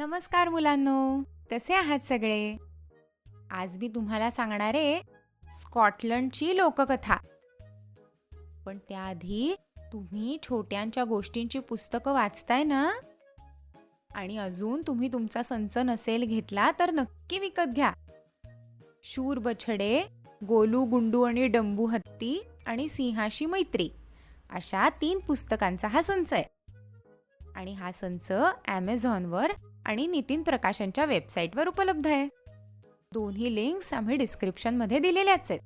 नमस्कार मुलांनो कसे आहात सगळे? आज मी तुम्हाला सांगणार आहे स्कॉटलंडची लोककथा. पण त्याआधी तुम्ही छोट्यांच्या गोष्टींची पुस्तकं वाचताय ना? आणि अजून तुम्ही तुमचा संच नसेल घेतला तर नक्की विकत घ्या. शूर बछडे गोलू गुंडू आणि डंबू हत्ती आणि सिंहाशी मैत्री अशा तीन पुस्तकांचा हा संच आहे. आणि हा संच ॲमेझॉनवर आणि नितीन प्रकाशनच्या वेबसाईटवर उपलब्ध आहे. दोन्ही लिंक्स आम्ही डिस्क्रिप्शनमध्ये दिलेल्याच आहेत.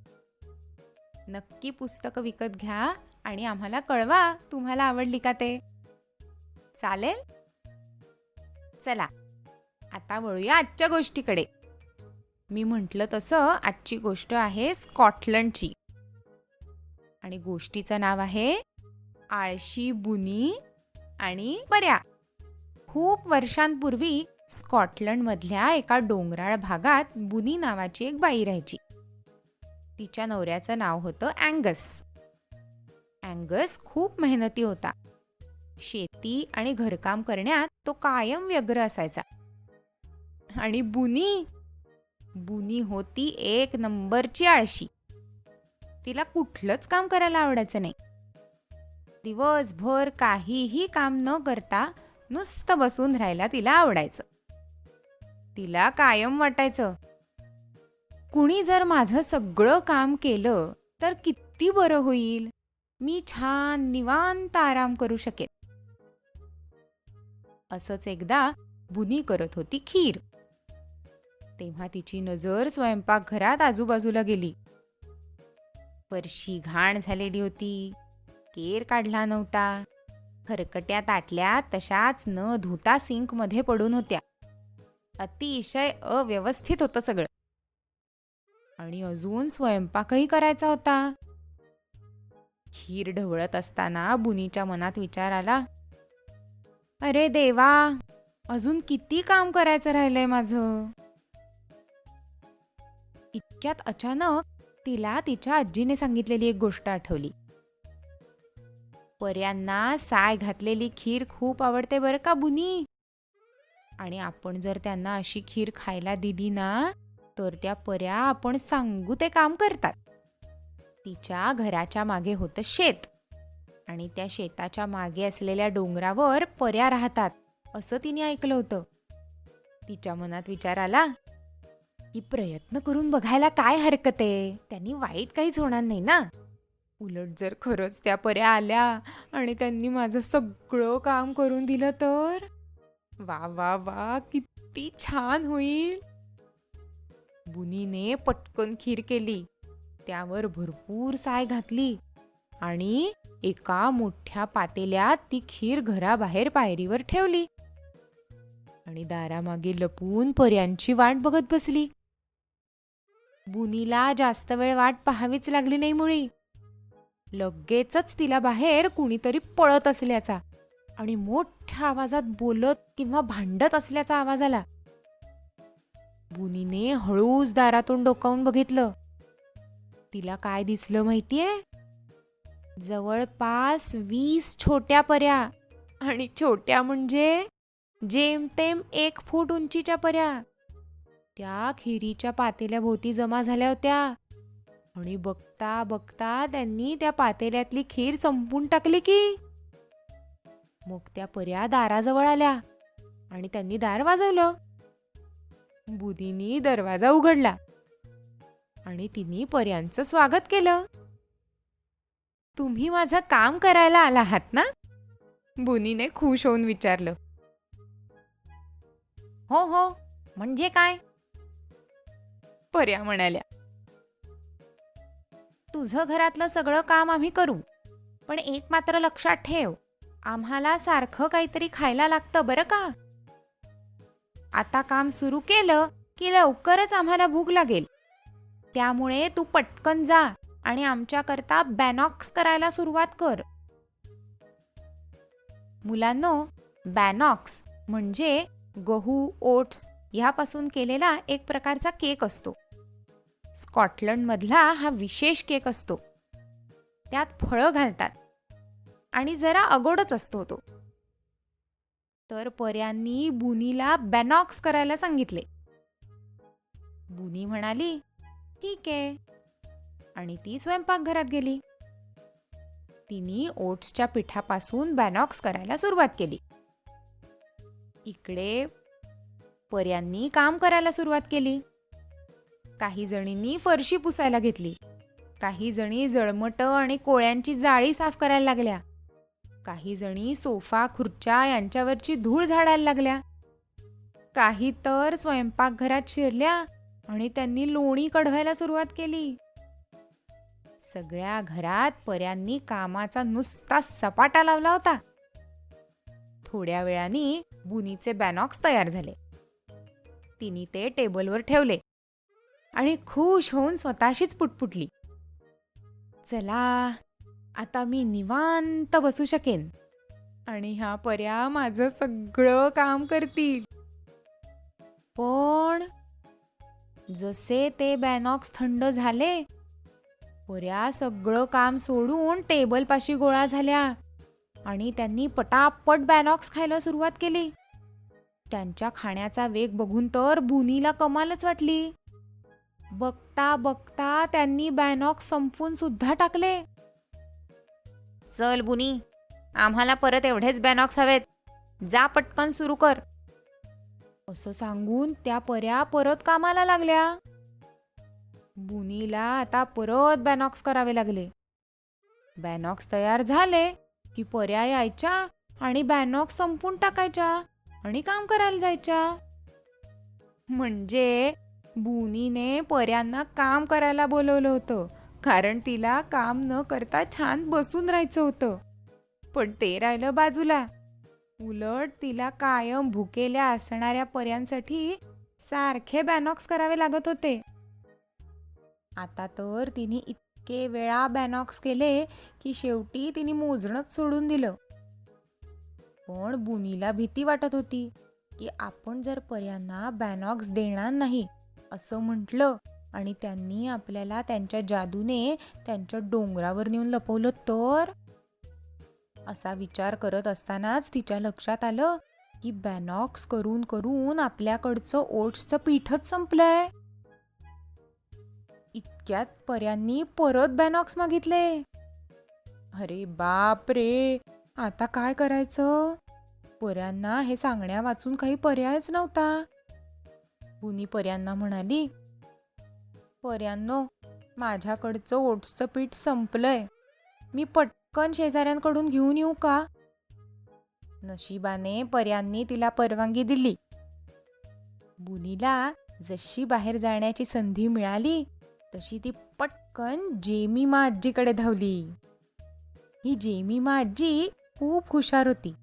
नक्की पुस्तकं विकत घ्या आणि आम्हाला कळवा तुम्हाला आवडली का ते. चालेल? चला आता वळूया आजच्या गोष्टीकडे. मी म्हटलं तसं आजची गोष्ट आहे स्कॉटलंडची. आणि गोष्टीचं नाव आहे आळशी बुनी आणि पर्या. खूप वर्षांपूर्वी स्कॉटलंडमधल्या एका डोंगराळ भागात बुनी नावाची एक बाई राहायची. तिच्या नवऱ्याचं नाव होतं अँगस. अँगस खूप मेहनती होता. शेती आणि घरकाम करण्यात तो कायम व्यग्र असायचा. आणि बुनी बुनी होती एक नंबरची आळशी. तिला कुठलंच काम करायला आवडायचं नाही. दिवसभर काहीही काम न करता नुसतं बसून राहायला तिला आवडायचं. तिला कायम वाटायचं. कुणी जर माझं सगळं काम केलं तर किती बरं होईल? मी छान निवांत आराम करू शकेन. असंच एकदा बुनी करत होती खीर. तेव्हा तिची नजर स्वयंपाकघरात आजूबाजूला गेली. फरशी घाण झालेली होती. केर काढला नव्हता. खरकट्या ताटल्या तशाच न धुता सिंकमध्ये पडून होत्या. अतिशय अव्यवस्थित होतं सगळं. आणि अजून स्वयंपाकही करायचा होता. खीर ढवळत असताना बुनीच्या मनात विचार आला अरे देवा अजून किती काम करायचं राहिलंय माझं? इतक्यात अचानक तिला तिच्या आजीने सांगितलेली एक गोष्ट आठवली. पर्यांना साय घातलेली खीर खूप आवडते बरं का बुनी? आणि आपण जर त्यांना अशी खीर खायला दिली ना तर त्या पर्या आपण सांगू ते काम करतात. तिच्या घराच्या मागे होतं शेत. आणि त्या शेताच्या मागे असलेल्या डोंगरावर पर्या राहतात असं तिने ऐकलं होतं. तिच्या मनात विचार आला की प्रयत्न करून बघायला काय हरकत आहे? त्यांनी वाईट काहीच होणार नाही ना? उलट जर खरंच त्या पर्या आल्या आणि त्यांनी माझं सगळं काम करून दिलं तर? वा वा वा किती छान होईल. बुनीने पटकन खीर केली. त्यावर भरपूर साय घातली आणि एका मोठ्या पातेल्यात ती खीर घराबाहेर पायरीवर ठेवली. आणि दारामागे लपून पर्यांची वाट बघत बसली. बुनीला जास्त वेळ वाट पाहावीच लागली नाही मुळी. लगेचच तिला बाहेर कुणीतरी पळत असल्याचा आणि मोठ्या आवाजात बोलत किंवा भांडत असल्याचा आवाज आला बुनीने हळूच दारातून डोकावून बघितलं. तिला काय दिसलं माहितीये? जवळपास वीस छोट्या पर्या आणि छोट्या म्हणजे जेमतेम एक फूट उंचीच्या पर्या त्या खिरीच्या पातेल्या भोवती जमा झाल्या होत्या. आणि बघता बघता त्यांनी त्या पातेल्यातली खीर संपून टाकली की? मग त्या पर्या दाराजवळ आल्या आणि त्यांनी दार वाजवलं. बुधीनी दरवाजा उघडला आणि तिने पर्यांचं स्वागत केलं. तुम्ही माझं काम करायला आला आहात ना? बुनीने खुश होऊन विचारलं. हो हो म्हणजे काय? पर्या म्हणाल्या तुझं घरातलं सगळं काम आम्ही करू. पण एक मात्र लक्षात ठेव आम्हाला सारखं काहीतरी खायला लागतं बरं का? आता काम सुरू केलं की लवकरच आम्हाला भूक लागेल. त्यामुळे तू पटकन जा आणि आमच्याकरता बॅनॉक्स करायला सुरुवात कर. मुलांनो बॅनॉक्स म्हणजे गहू ओट्स ह्यापासून केलेला एक प्रकारचा केक असतो. स्कॉटलंडमधला हा विशेष केक असतो. त्यात फळं घालतात आणि जरा अगोडच असतो तो. तर पर्यांनी बुनीला बॅनॉक्स करायला सांगितले. बुनी म्हणाली ठीक आहे. आणि ती स्वयंपाकघरात गेली. तिने ओट्सच्या पिठापासून बॅनॉक्स करायला सुरुवात केली. इकडे पर्यांनी काम करायला सुरुवात केली. काही जणींनी फरशी पुसायला घेतली. काही जणी जळमट आणि कोळ्यांची जाळी साफ करायला लागल्या. काही जणी सोफा खुर्च्या यांच्यावरची धूळ झाडायला लागल्या. काही तर स्वयंपाकघरात शिरल्या आणि त्यांनी लोणी कढवायला सुरुवात केली. सगळ्या घरात पर्यांनी कामाचा नुसता सपाटा लावला होता. थोड्या वेळाने बुनीचे बॅनॉक्स तयार झाले. तिने ते टेबलवर ठेवले. आणि खुश होऊन स्वतःशीच पुटपुटली. चला आता मी निवांत बसू शकेन. आणि ह्या पर्या माझं सगळं काम करतील. पण जसे ते बॅनॉक्स थंड झाले पर्या सगळं काम सोडून टेबलपाशी गोळा झाल्या आणि त्यांनी पटापट बॅनॉक्स खायला सुरुवात केली. त्यांच्या खाण्याचा वेग बघून तर बुनीला कमालच वाटली. बघता बघता त्यांनी बॅनॉक्स संपवून सुद्धा टाकले. चल बुनी आम्हाला परत एवढेच बॅनॉक्स हवेत. जा पटकन सुरू कर. असं सांगून त्या पर्या परत कामाला लागल्या. बुनीला आता परत बॅनॉक्स करावे लागले. बॅनॉक्स तयार झाले की पर्या यायच्या आणि बॅनॉक्स संपून टाकायच्या आणि काम करायला जायच्या. म्हणजे बुनीने पर्यांना काम करायला बोलवलं होतं. कारण तिला काम न करता छान बसून राहायचं होतं. पण ते राहिलं बाजूला. उलट तिला कायम भुकेल्या असणाऱ्या पर्यांसाठी सारखे बॅनॉक्स करावे लागत होते. आता तर तिने इतके वेळा बॅनॉक्स केले की शेवटी तिने मोजणंच सोडून दिलं. पण बुनीला भीती वाटत होती की आपण जर पर्यांना बॅनॉक्स देणार नाही असं म्हटलं आणि त्यांनी आपल्याला त्यांच्या जादूने त्यांच्या डोंगरावर नेऊन लपवलं तर? असा विचार करत असतानाच तिच्या लक्षात आलं की बॅनॉक्स करून करून आपल्याकडचं ओट्सचं पीठच संपलंय. इतक्यात पर्यांनी परत बॅनॉक्स मागितले. अरे बाप रे आता काय करायचं? पर्यांना हे सांगण्या वाचून काही पर्यायच नव्हता. बुनी पर्यांना म्हणाली पर्यांनो माझ्याकडचं ओट्सचं पीठ संपलंय. मी पटकन शेजाऱ्यांकडून घेऊन येऊ का? नशिबाने पर्यांनी तिला परवानगी दिली. बुनीला जशी बाहेर जाण्याची संधी मिळाली तशी ती पटकन जेमिमा आजीकडे धावली. ही जेमिमा आजी खूप हुशार होती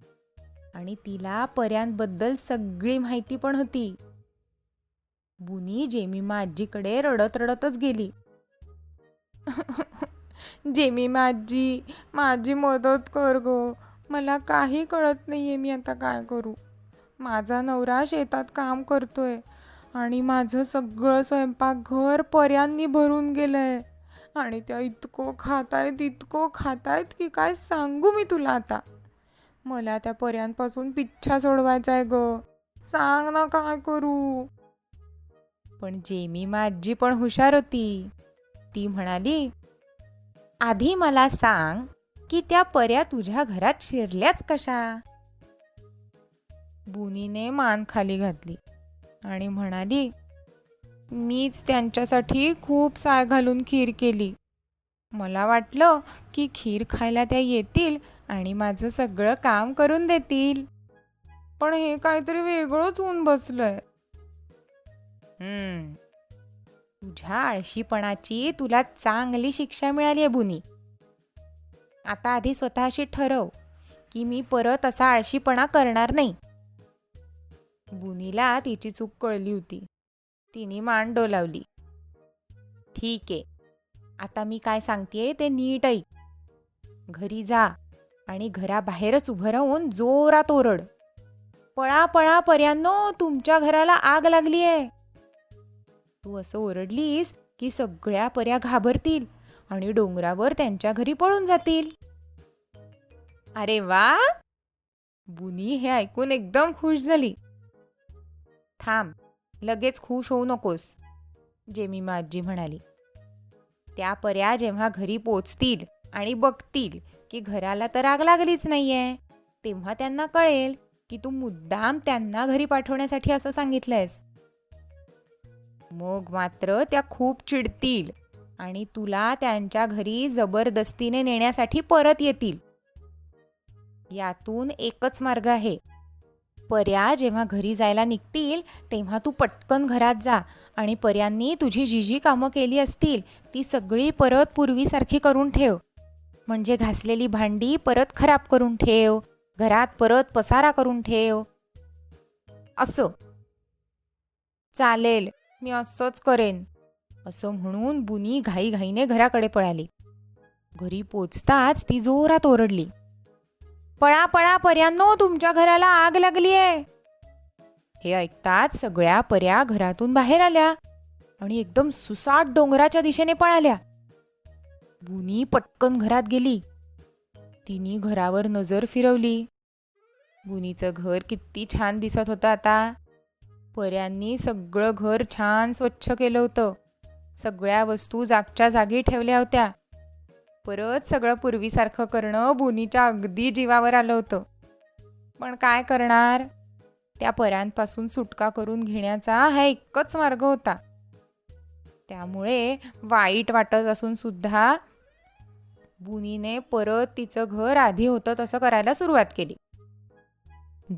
आणि तिला पर्यांबद्दल सगळी माहिती पण होती. बुनी जेमिमा आजीकडे रडत रडतच गेली. जेमिमा आजी माझी मदत कर गो. मला काही कळत नाही आहे मी आता काय करू. माझा नवरा शेतात काम करतोय आणि माझं सगळं स्वयंपाकघर पर्यांनी भरून गेलंय. आणि त्या इतकं खातायत इतकं खातायत की काय सांगू मी तुला आता? मला त्या पर्यांपासून पिच्छा सोडवायचा आहे ग. सांग ना काय करू? पण जेमिमा आजी पण हुशार होती. ती म्हणाली आधी मला सांग की त्या पर्या तुझ्या घरात शिरल्याच कशा? बुनीने मान खाली घातली आणि म्हणाली मीच त्यांच्यासाठी खूप साय घालून खीर केली. मला वाटलं की खीर खायला त्या येतील आणि माझं सगळं काम करून देतील. पण हे काहीतरी वेगळंच होऊन बसलंय. हम्म. तुझ्या आळशीपणाची तुला चांगली शिक्षा मिळाली आहे बुनी. आता आधी स्वतःशी ठरव की मी परत असा आळशीपणा करणार नाही. बुनीला तिची चूक कळली होती. तिने मान डोलावली. ठीक. आहे आता मी काय सांगतेय ते नीट ऐक. घरी जा आणि घराबाहेरच उभं राहून जोरात ओरड. पळा पळा पर्यांनो तुमच्या घराला आग लागली आहे तू असं ओरडलीस की सगळ्या पर्या घाबरतील आणि डोंगरावर त्यांच्या घरी पळून जातील. अरे वा! बुनी हे ऐकून एकदम खुश झाली. थांब लगेच खुश होऊ नकोस जेमिमा आजी म्हणाली. त्या पर्या जेव्हा घरी पोचतील आणि बघतील की घराला तर आग लागलीच नाहीये तेव्हा त्यांना कळेल की तू मुद्दाम त्यांना घरी पाठवण्यासाठी असं सांगितलंयस. मग मात्र त्या खूप चिडतील आणि तुला त्यांच्या घरी जबरदस्तीने नेण्यासाठी परत येतील. यातून एकच मार्ग आहे. पर्या जेव्हा घरी जायला निघतील तेव्हा तू पटकन घरात जा आणि पर्यांनी तुझी जी जी कामं केली असतील ती सगळी परत पूर्वीसारखी करून ठेव. म्हणजे घासलेली भांडी परत खराब करून ठेव घरात परत पसारा करून ठेव. असं. चालेल. मी असंच करेन असं म्हणून बुनी घाईघाईने घराकडे पळाली. घरी पोचताच ती जोरात ओरडली. पळा पळा पर्यांनो तुमच्या घराला आग लागली आहे हे ऐकताच सगळ्या पर्या घरातून बाहेर आल्या आणि एकदम सुसाट डोंगराच्या दिशेने पळाल्या. बुनी पटकन घरात गेली. तिने घरावर नजर फिरवली. बुनीचं घर किती छान दिसत होतं आता. पर्यांनी सगळं घर छान स्वच्छ केलं होतं. सगळ्या वस्तू जागच्या जागी ठेवल्या होत्या. परत सगळं पूर्वीसारखं करणं बुनीच्या अगदी जीवावर आलं होतं. पण काय करणार? त्या पर्यांपासून सुटका करून घेण्याचा हा एकच मार्ग होता. त्यामुळे वाईट वाटत असून सुद्धा बुनीने परत तिचं घर आधी होतं तसं करायला सुरुवात केली.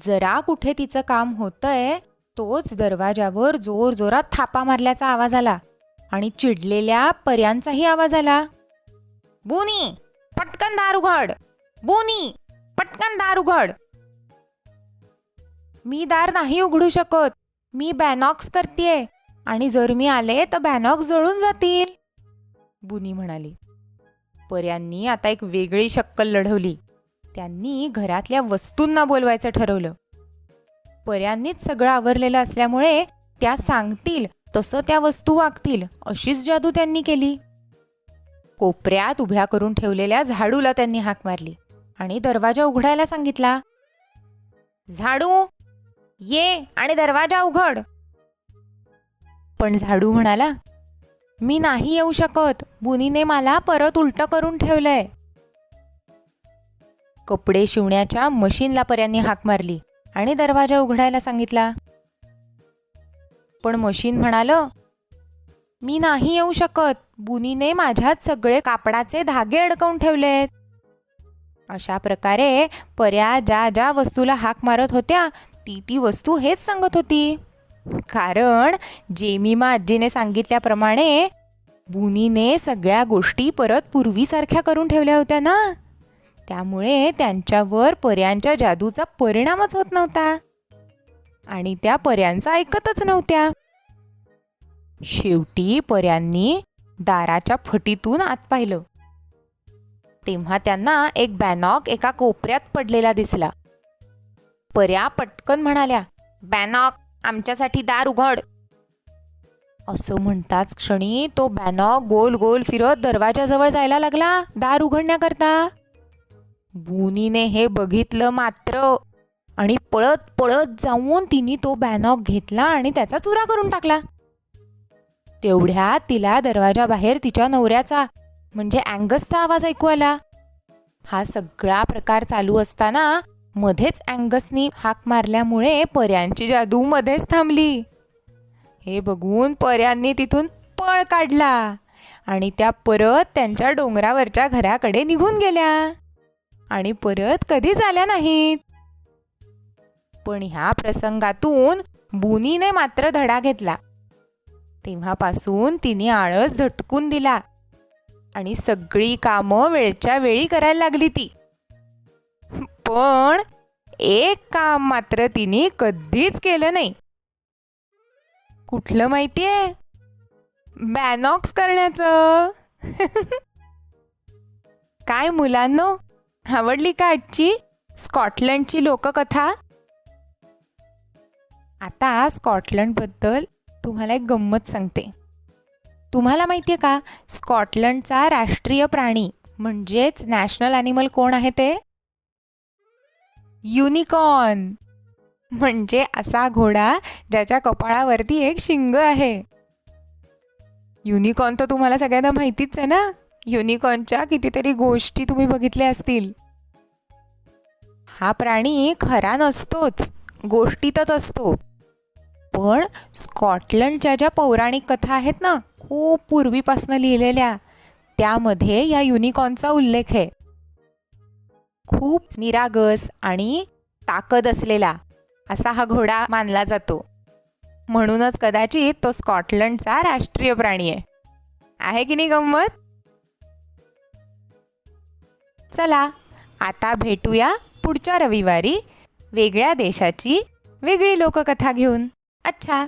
जरा कुठे तिचं काम होतंय तोच दरवाजावर जोर जोरात थापा मारल्याचा आवाज आला आणि चिडलेल्या पर्यांचाही आवाज आला. बुनी पटकन दार उघड. बुनी पटकन दार उघड. मी दार नाही उघडू शकत. मी बॅनॉक्स करतेय आणि जर मी आले तर बॅनॉक्स जळून जातील. बुनी म्हणाली. पर्यांनी आता एक वेगळी शक्कल लढवली. त्यांनी घरातल्या वस्तूंना बोलवायचं ठरवलं. पर्यांनीच सगळं आवरलेलं असल्यामुळे त्या सांगतील तसं त्या वस्तू वागतील अशीच जादू त्यांनी केली. कोपऱ्यात उभ्या करून ठेवलेल्या झाडूला त्यांनी हाक मारली आणि दरवाजा उघडायला सांगितला झाडू ये आणि दरवाजा उघड. पण झाडू म्हणाला मी नाही येऊ शकत बुनीने मला परत उलट करून ठेवलंय. कपडे शिवण्याच्या मशीनला पर्यांनी हाक मारली. आणि दरवाजा उघडायला सांगितला. पण मशीन म्हणालं मी नाही येऊ शकत. बुनीने माझ्यात सगळे कापडाचे धागे अडकवून ठेवलेत. अशा प्रकारे पर्या ज्या ज्या वस्तूला हाक मारत होत्या ती ती वस्तू हेच सांगत होती. कारण जेमिमा आजीने सांगितल्याप्रमाणे बुनीने सगळ्या गोष्टी परत पूर्वीसारख्या करून ठेवल्या होत्या ना? त्यामुळे त्यांच्यावर पर्यांच्या जादूचा परिणामच होत नव्हता. आणि त्या पर्यांचं ऐकतच नव्हत्या. शेवटी पर्यांनी दाराच्या फटीतून आत पाहिलं. तेव्हा त्यांना एक बॅनॉक एका कोपऱ्यात पडलेला दिसला. पर्या पटकन म्हणाल्या बॅनॉक आमच्यासाठी दार उघड. असं म्हणताच क्षणी तो बॅनॉक गोल गोल फिरत दरवाजाजवळ जायला लागला दार उघडण्याकरता. बुनीने हे बघितलं मात्र आणि पळत पळत जाऊन तिने तो बॅनॉक घेतला आणि त्याचा चुरा करून टाकला. तेवढ्यात तिला दरवाजाबाहेर तिच्या नवऱ्याचा म्हणजे अँगसचा आवाज ऐकू आला. हा सगळा प्रकार चालू असताना मध्येच अँगसनी हाक मारल्यामुळे पर्यांची जादू मध्येच थांबली. हे बघून पर्यांनी तिथून पळ काढला आणि त्या परत त्यांच्या डोंगरावरच्या घराकडे निघून गेल्या. आणि परत कधीच आल्या नाहीत? पण ह्या प्रसंगातून बुनीने मात्र धडा घेतला. तेव्हापासून तिने आळस झटकून दिला आणि सगळी कामं वेळच्या वेळी करायला लागली ती. पण एक काम मात्र तिने कधीच केलं नाही. कुठलं माहितीये? बॅनॉक्स करण्याचं. काय मुलांनो? आवडली का आजची स्कॉटलंडची लोककथा? आता स्कॉटलंडबद्दल तुम्हाला एक गंमत सांगते. तुम्हाला माहिती आहे का स्कॉटलंडचा राष्ट्रीय प्राणी म्हणजेच नॅशनल ॲनिमल कोण आहे ते? युनिकॉर्न! म्हणजे असा घोडा ज्याच्या कपाळावरती एक शिंग आहे. युनिकॉर्न तर तुम्हाला सगळ्यांना माहितीच आहे ना? युनिकॉर्नच्या कितीतरी गोष्टी तुम्ही बघितल्या असतील. हा प्राणी खरा नसतोच गोष्टीतच असतो. पण स्कॉटलंडच्या ज्या पौराणिक कथा आहेत ना खूप पूर्वीपासून लिहिलेल्या त्यामध्ये या युनिकॉर्नचा उल्लेख आहे. खूप निरागस आणि ताकद असलेला असा हा घोडा मानला जातो. म्हणूनच कदाचित तो स्कॉटलंडचा राष्ट्रीय प्राणी आहे. आहे की नाही गंमत? चला आता भेटूया पुढच्या रविवारी वेगळ्या देशाची वेगळी लोककथा घेऊन. अच्छा!